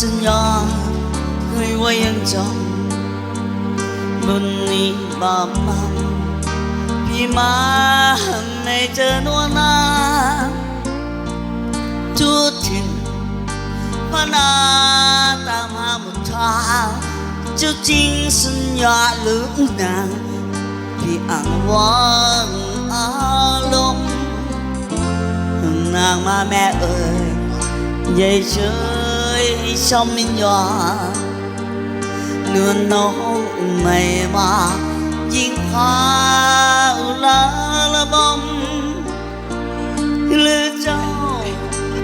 สัญญาเคยไว้ยังจำบนนี้บาปมันพี่มาในเจอนวนาจุดทิ้งพนาตามหาหมดทางจ้าจริงสัญญาหรือนางพี่อ้างว่างอารมณ์นางมาแม่เอ่ยใหญ่เชื่อ ลาละบมหรือเจ้า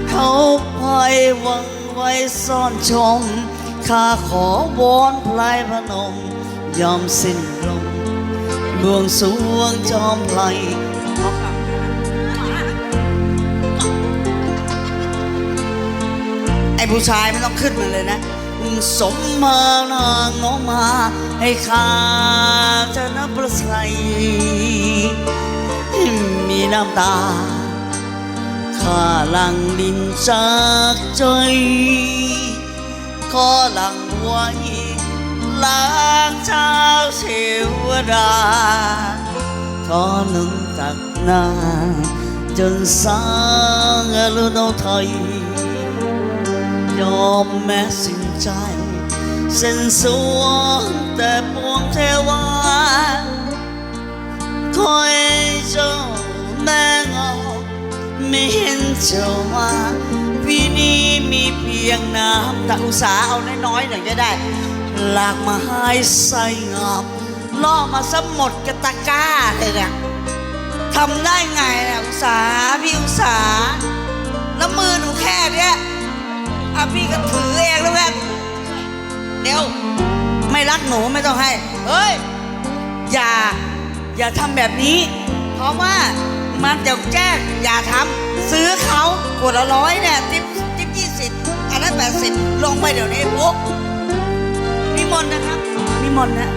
เขาพายวังไว้ซ่อนชม ข้าขอวอนพลายพนม ยอมสิ้นลมบวงสวงจอมไพล ผู้ชายไม่ต้องขึ้นมาเลยนะ สมมานางน้อมา ให้ข้าจะนับประสัยมีน้ำตาข้าหลังดินจากใจขอลังไว้ล้างเช้าเทวดาขอหนึ่งตักน้าจนสร้างอรุณไทย อมแม้สิ้นใจเส้นสวงแต่ปวงเทวาคอยเจ้าแม่งาไม่เห็นเจ้ามาพี่นี้มีเพียงน้ำแต่อุตสาเอาน้อยๆหน่อยก็ได้ หลากมาให้ใส่งามล่อมาสหมดกระตะก้าเลยเนี่ยทำได้ไงเนี่ยอุตสาพี่อุตสาห์แล้วมือหนูแค่เนี้ย อะพี่ก็ถือเองแล้วแม่เดี๋ยวไม่รักหนูไม่ต้องให้ เฮ้ย อย่า อย่าทำแบบนี้ เพราะว่ามันจะแจ้งอย่าทำซื้อเขาขวดละร้อยเนี่ยติ๊บติ๊บยี่สิบอันนั้นแปดสิบลงไปเดี๋ยวนี้ปุ๊บนิมนต์นะครับนิมนต์นะ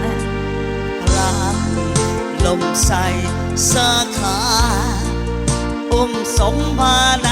ลาลมใส่สาขาอุ้มสมพานา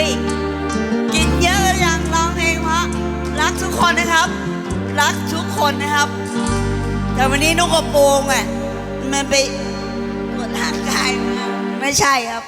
ย กินเยอะหรือยังร้องเพลงเพราะรักทุกคนนะครับ รักทุกคนนะครับ แต่วันนี้นุกกระโปรงอะมันไปตรวจร่างกายมาไม่ใช่ครับ